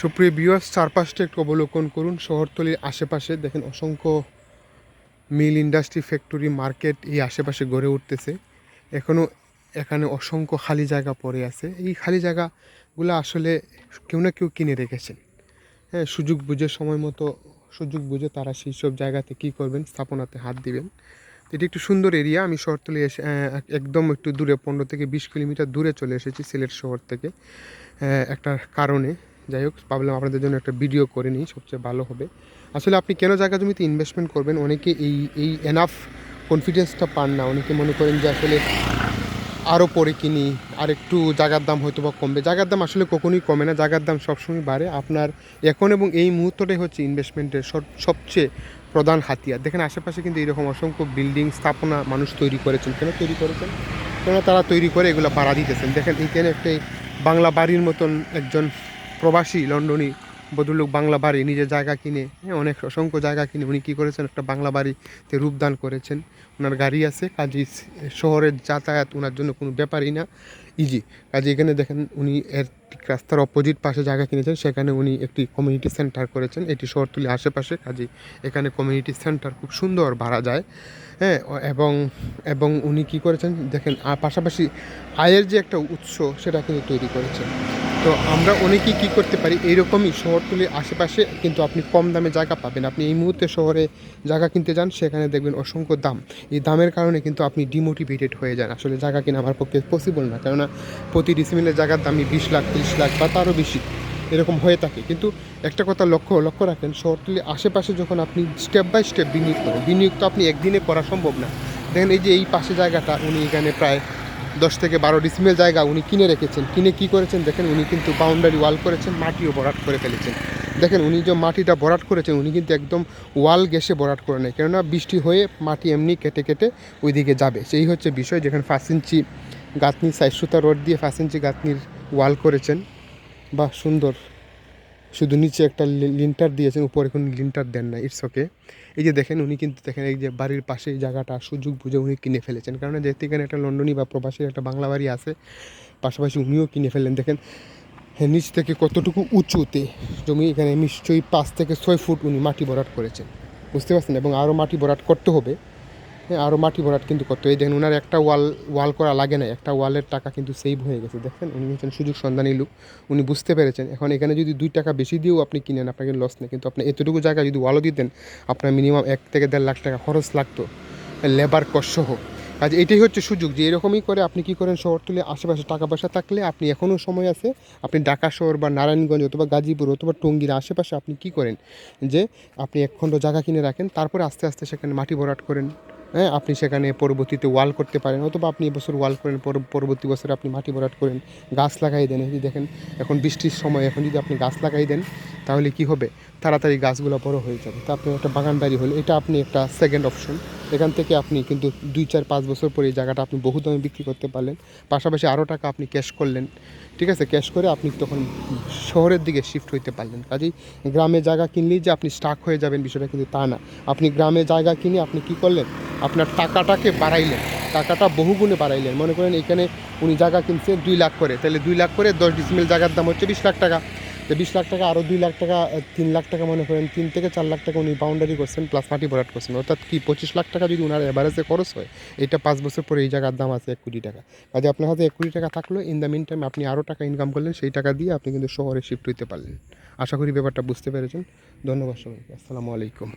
সুপ্রিয় বিওয়াস চারপাশটা একটু অবলোকন করুন। শহরতলির আশেপাশে দেখেন অসংখ্য মিল ইন্ডাস্ট্রি ফ্যাক্টরি মার্কেট এই আশেপাশে গড়ে উঠতেছে। এখনও এখানে অসংখ্য খালি জায়গা পড়ে আছে। এই খালি জায়গাগুলো আসলে কেউ না কেউ কিনে রেখেছেন। হ্যাঁ সুযোগ বুঝে, সময় মতো সুযোগ বুঝে তারা সেই সব জায়গাতে কী করবেন, স্থাপনাতে হাত দিবেন। এটি একটু সুন্দর এরিয়া আমি শহরতলি এসে একদম একটু দূরে, পনেরো থেকে বিশ কিলোমিটার দূরে চলে এসেছি সিলেট শহর থেকে। একটা কারণে। যাই হোক, ভাবলাম আপনাদের জন্য একটা ভিডিও করে নিই, সবচেয়ে ভালো হবে। আসলে আপনি কেন জায়গা জমিতে ইনভেস্টমেন্ট করবেন? অনেকে এই এই এনাফ কনফিডেন্সটা পান না। অনেকে মনে করেন যে আসলে আরও পরে কিনি আর একটু জায়গার দাম হয়তো বা কমবে। জায়গার দাম আসলে কখনোই কমে না, জায়গার দাম সবসময় বাড়ে। আপনার এখন এবং এই মুহূর্তটাই হচ্ছে ইনভেস্টমেন্টের সব- সবচেয়ে প্রধান হাতিয়ার। দেখেন, আশেপাশে কিন্তু এরকম অসংখ্য বিল্ডিং স্থাপনা মানুষ তৈরি করেছেন। কেন তৈরি করেছেন? কেন তারা তৈরি করে এগুলো ভাড়া দিতেছেন? দেখেন, এইখানে একটা বাংলা বাড়ির মতন একজন প্রবাসী লন্ডনী ভদ্রলোক বাংলা বাড়ি নিজের জায়গা কিনে হ্যাঁ, অনেক অসংখ্য জায়গা কিনে। উনি কী করেছেন? একটা বাংলা বাড়িতে রূপদান করেছেন। ওনার গাড়ি আছে কাজে শহরের যাতায়াত ওনার জন্য কোনো ব্যাপারই না। ইজি। কাজে এখানে দেখেন উনি এর ঠিক রাস্তার অপোজিট পাশে জায়গা কিনেছেন সেখানে উনি একটি কমিউনিটি সেন্টার করেছেন। এটি শহরতলি আশেপাশে। কাজে এখানে কমিউনিটি সেন্টার খুব সুন্দর ভাড়া যায়। হ্যাঁ এবং এবং উনি কি করেছেন? দেখেন পাশাপাশি আয়ের যে একটা উৎস সেটা কিন্তু তৈরি করেছেন। তো আমরা অনেকেই কী করতে পারি? এইরকমই শহরতলির আশেপাশে কিন্তু আপনি কম দামে জায়গা পাবেন। আপনি এই মুহূর্তে শহরে জায়গা কিনতে যান, সেখানে দেখবেন অসংখ্য দাম। এই দামের কারণে কিন্তু আপনি ডিমোটিভেটেড হয়ে যান। আসলে জায়গা কিনা আমার পক্ষে পসিবল না। কেননা প্রতি ডিসিমিলের জায়গার দামই বিশ লাখ, তিরিশ লাখ বা তারও বেশি। এরকম হয়ে থাকে। কিন্তু একটা কথা লক্ষ্য লক্ষ্য রাখেন, শহরতলির আশেপাশে যখন আপনি স্টেপ বাই স্টেপ বিনিয়োগ করেন, বিনিয়োগ তো আপনি একদিনে করা সম্ভব না। দেখেন এই যে এই পাশে জায়গাটা, উনি এখানে প্রায় দশ থেকে বারো ডিসমেল জায়গা উনি কিনে রেখেছেন। কিনে কি করেছেন? দেখেন, উনি কিন্তু বাউন্ডারি ওয়াল করেছেন, মাটিও ভরাট করে ফেলেছেন। দেখেন, উনি যে মাটিটা ভরাট করেছেন, উনি কিন্তু একদম ওয়াল গ্যাসে ভরাট করে নেয়। কেননা, বৃষ্টি হয়ে মাটি এমনি কেটে কেটে ওইদিকে যাবে। সেই হচ্ছে বিষয় যেখানে পাঁচ ইঞ্চি গাঁথনি, সাইজ সুতা রড দিয়ে পাঁচ ইঞ্চি গাঁথনির ওয়াল করেছেন। বা সুন্দর। শুধু নিচে একটা লিন্টার দিয়েছেন, উপরে কোনো লিন্টার দেন না ইটস ওকে এই যে দেখেন, উনি কিন্তু দেখেন, এই যে বাড়ির পাশে জায়গাটা সুযোগ বুঝে উনি কিনে ফেলেছেন। কারণ যেহেতু এখানে একটা লন্ডনী বা প্রবাসীর একটা বাংলা বাড়ি আছে, পাশাপাশি উনিও কিনে ফেললেন। দেখেন হ্যাঁ নিচ থেকে কতটুকু উঁচুতে জমি, এখানে নিশ্চয়ই পাঁচ থেকে ছয় ফুট উনি মাটি ভরাট করেছেন। বুঝতে পারছেন? এবং আরও মাটি বরাট করতে হবে। আরও মাটি ভরাট কিন্তু করতে। এই দেখেন ওনার একটা ওয়াল ওয়াল করা লাগে না একটা ওয়ালের টাকা কিন্তু সেভ হয়ে গেছে। দেখেন, উনি হচ্ছেন সুযোগ সন্ধানী লোক, উনি বুঝতে পেরেছেন। এখন এখানে যদি দুই টাকা বেশি দিয়েও আপনি কিনেন আপনাকে লস নেই। কিন্তু আপনি এতটুকু জায়গা যদি ওয়ালও দিতেন, আপনার মিনিমাম এক থেকে দেড় লাখ টাকা খরচ লাগতো লেবার কষ্ট হোক কাজে এটাই হচ্ছে সুযোগ যে এরকমই করে আপনি কি করেন শহরতলি আশেপাশে টাকা পয়সা থাকলে আপনি এখনও সময় আছে, আপনি ঢাকা শহর বা নারায়ণগঞ্জ অথবা গাজীপুর অথবা টঙ্গির আশেপাশে আপনি কি করেন? যে আপনি এক খণ্ড জায়গা কিনে রাখেন, তারপরে আস্তে আস্তে সেখানে মাটি ভরাট করেন। হ্যাঁ আপনি সেখানে পরবর্তীতে ওয়াল করতে পারেন, অথবা আপনি এবছর ওয়াল করেন, পর- পরবর্তী বছর আপনি মাটি ভরাট করেন, গাছ লাগাই দেন। যদি দেখেন, এখন বৃষ্টির সময়, এখন যদি আপনি গাছ লাগাই দেন, তাহলে কি হবে? তাড়াতাড়ি গাছগুলো বড় হয়ে যাবে। তা আপনি একটা বাগান বাড়ি হলে, এটা আপনি একটা সেকেন্ড অপশন এখান থেকে আপনি কিন্তু দুই চার পাঁচ বছর পরে এই জায়গাটা আপনি বহু দামে বিক্রি করতে পারলেন। পাশাপাশি আরও টাকা আপনি ক্যাশ করলেন। ঠিক আছে? ক্যাশ করে আপনি তখন শহরের দিকে শিফট হইতে পারলেন। কাজেই গ্রামে জায়গা কিনলেই যে আপনি স্টাক হয়ে যাবেন বিষয়টা কিন্তু তা না। আপনি গ্রামে জায়গা কিনে আপনি কি করলেন? আপনার টাকাটাকে বাড়াইলেন। টাকাটা বহুগুণে বাড়াইলেন। মনে করেন এখানে উনি জায়গা কিনছেন দুই লাখ করে। তাহলে দুই লাখ করে দশ ডিসমিল জায়গার দাম হচ্ছে বিশ লাখ টাকা। তো বিশ লাখ টাকা আরও দুই লাখ টাকা তিন লাখ টাকা মনে করেন, তিন থেকে চার লাখ টাকা উনি বাউন্ডারি করছেন প্লাস মাটি ভরাট করছেন। অর্থাৎ কি, পঁচিশ লাখ টাকা যদি ওনার অ্যাভারেজে খরচ হয়, এটা পাঁচ বছর পরে এই জায়গার দাম আছে এক কোটি টাকা। কাজে আপনার হাতে এক কোটি টাকা থাকল ইন দ্য মিন টাইম আপনি আরও টাকা ইনকাম করলেন, সেই টাকা দিয়ে আপনি কিন্তু শহরে শিফট হইতে পারলেন। আশা করি ব্যাপারটা বুঝতে পেরেছেন। ধন্যবাদ সবাইকে। আসসালামু আলাইকুম।